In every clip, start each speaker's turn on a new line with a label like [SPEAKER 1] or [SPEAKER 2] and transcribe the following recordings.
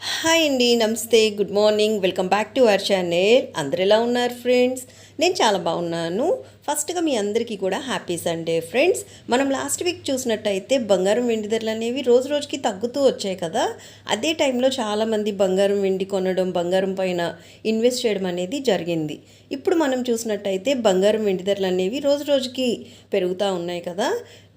[SPEAKER 1] Hi అండి నమస్తే good morning welcome back to our channel. అందరు ఎలా ఉన్నారు ఫ్రెండ్స్? నేను చాలా బాగున్నాను. ఫస్ట్గా మీ అందరికీ కూడా హ్యాపీ సండే ఫ్రెండ్స్. మనం లాస్ట్ వీక్ చూసినట్టయితే బంగారం వెండి ధరలు అనేవి రోజు రోజుకి తగ్గుతూ వచ్చాయి కదా. అదే టైంలో చాలామంది బంగారం వెండి కొనడం బంగారం పైన ఇన్వెస్ట్ చేయడం అనేది జరిగింది. ఇప్పుడు మనం చూసినట్టయితే బంగారం వెండి ధరలు అనేవి రోజు రోజుకి పెరుగుతూ ఉన్నాయి కదా.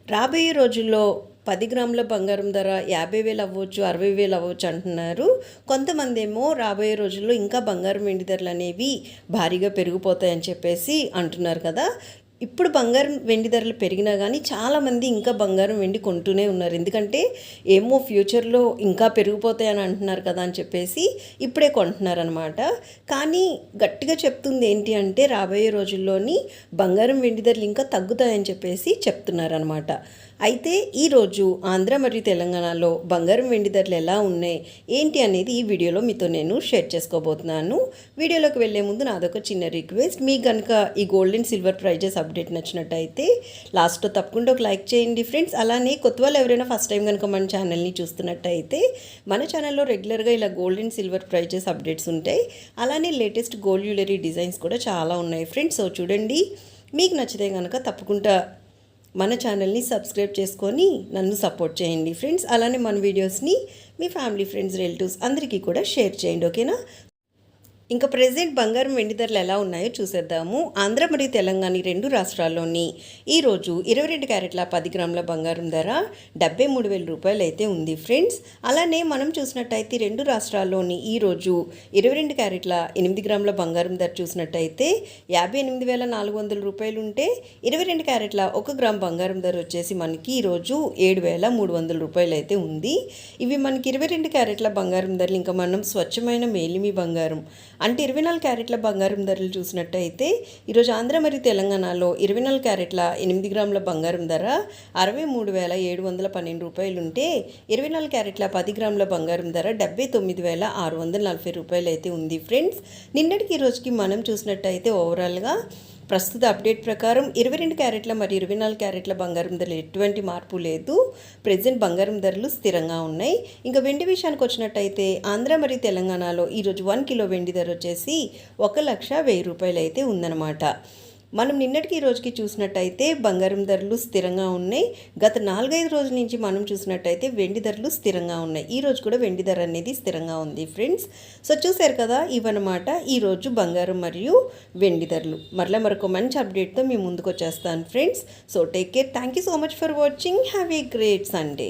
[SPEAKER 1] రాబోయే రోజుల్లో పది గ్రాముల బంగారం ధర యాభై వేలు అవ్వచ్చు అరవై వేలు అవ్వచ్చు అంటున్నారు. కొంతమంది ఏమో రాబోయే రోజుల్లో ఇంకా బంగారం వెండి ధరలు అనేవి భారీగా పెరిగిపోతాయని చెప్పేసి అంటున్నారు కదా. ఇప్పుడు బంగారం వెండి ధరలు పెరిగినా కానీ చాలామంది ఇంకా బంగారం వెండి కొంటూనే ఉన్నారు. ఎందుకంటే ఏమో ఫ్యూచర్లో ఇంకా పెరిగిపోతాయని అంటున్నారు కదా అని చెప్పేసి ఇప్పుడే కొంటున్నారనమాట కానీ గట్టిగా చెప్తుంది ఏంటి అంటే రాబోయే రోజుల్లోని బంగారం వెండి ధరలు ఇంకా తగ్గుతాయని చెప్పేసి చెప్తున్నారనమాట అయితే ఈరోజు ఆంధ్ర మరియు తెలంగాణలో బంగారం వెండి ధరలు ఎలా ఉన్నాయి ఏంటి అనేది ఈ వీడియోలో మీతో నేను షేర్ చేసుకోబోతున్నాను. వీడియోలోకి వెళ్ళే ముందు నాదొక చిన్న రిక్వెస్ట్. మీకు కనుక ఈ gold and silver prices update నచ్చినట్టయితే లాస్ట్లో తప్పకుండా ఒక లైక్ చేయండి ఫ్రెండ్స్. అలానే కొత్త వాళ్ళు ఎవరైనా ఫస్ట్ టైం కనుక మన ఛానల్ని చూస్తున్నట్టయితే మన ఛానల్లో రెగ్యులర్గా ఇలా gold and silver prices updates ఉంటాయి. అలానే లేటెస్ట్ గోల్డ్ జ్యువెలరీ డిజైన్స్ కూడా చాలా ఉన్నాయి ఫ్రెండ్స్. సో చూడండి మీకు నచ్చితే కనుక తప్పకుండా మన ఛానల్ని సబ్స్క్రైబ్ చేసుకొని నన్ను సపోర్ట్ చేయండి ఫ్రెండ్స్ అలానే మన వీడియోస్ని మీ ఫ్యామిలీ ఫ్రెండ్స్ రిలేటివ్స్ అందరికీ కూడా షేర్ చేయండి ఓకేనా ఇంకా ప్రెసెంట్ బంగారం వెండి ధరలు ఎలా ఉన్నాయో చూసేద్దాము. ఆంధ్ర మరియు తెలంగాణ రెండు రాష్ట్రాల్లోని ఈరోజు ఇరవై రెండు క్యారెట్ల పది గ్రాముల బంగారం ధర డెబ్బై మూడు వేల రూపాయలు అయితే ఉంది ఫ్రెండ్స్. అలానే మనం చూసినట్టయితే రెండు రాష్ట్రాల్లోని ఈరోజు ఇరవై రెండు క్యారెట్ల ఎనిమిది గ్రాముల బంగారం ధర చూసినట్టయితే యాభై ఎనిమిది వేల నాలుగు వందల రూపాయలు ఉంటే ఇరవై రెండు క్యారెట్ల ఒక గ్రామ్ బంగారం ధర వచ్చేసి మనకి ఈరోజు ఏడు వేల మూడు వందల రూపాయలు అయితే ఉంది. ఇవి మనకి ఇరవై రెండు క్యారెట్ల బంగారం ధరలు. ఇంకా మనం స్వచ్ఛమైన మేలిమి బంగారం అంటే ఇరవై నాలుగు క్యారెట్ల బంగారం ధరలు చూసినట్టయితే ఈరోజు ఆంధ్ర మరియు తెలంగాణలో ఇరవై నాలుగు క్యారెట్ల ఎనిమిది గ్రాముల బంగారం ధర అరవై మూడు వేల ఏడు వందల పన్నెండు రూపాయలు ఉంటే ఇరవై నాలుగు క్యారెట్ల పది గ్రాముల బంగారం ధర డెబ్బై తొమ్మిది వేల ఆరు వందల నలభై రూపాయలు అయితే ఉంది. ఫ్రెండ్స్ నిన్నటికి ఈ రోజుకి మనం చూసినట్టయితే ఓవరాల్గా ప్రస్తుత అప్డేట్ ప్రకారం ఇరవై రెండు క్యారెట్ల మరియు ఇరవై నాలుగు క్యారెట్ల బంగారం ధరలు ఎటువంటి మార్పు లేదు. ప్రజెంట్ బంగారం ధరలు స్థిరంగా ఉన్నాయి. ఇంకా వెండి విషయానికి వచ్చినట్టయితే ఆంధ్ర మరియు తెలంగాణలో ఈరోజు వన్ కిలో వెండి ధర వచ్చేసి ఒక లక్ష వెయ్యి రూపాయలు అయితే ఉందన్నమాట. మనం నిన్నటికి ఈ రోజుకి చూసినట్టయితే బంగారం ధరలు స్థిరంగా ఉన్నాయి. గత నాలుగైదు రోజుల నుంచి మనం చూసినట్టయితే వెండి ధరలు స్థిరంగా ఉన్నాయి. ఈ రోజు కూడా వెండి ధర అనేది స్థిరంగా ఉంది ఫ్రెండ్స్. సో చూశారు కదా ఇవన్నమాట ఈరోజు బంగారం మరియు వెండి ధరలు. మరలా మరొక మంచి అప్డేట్తో మీ ముందుకు వచ్చేస్తాను friends. So take care thank you so much for watching have a great Sunday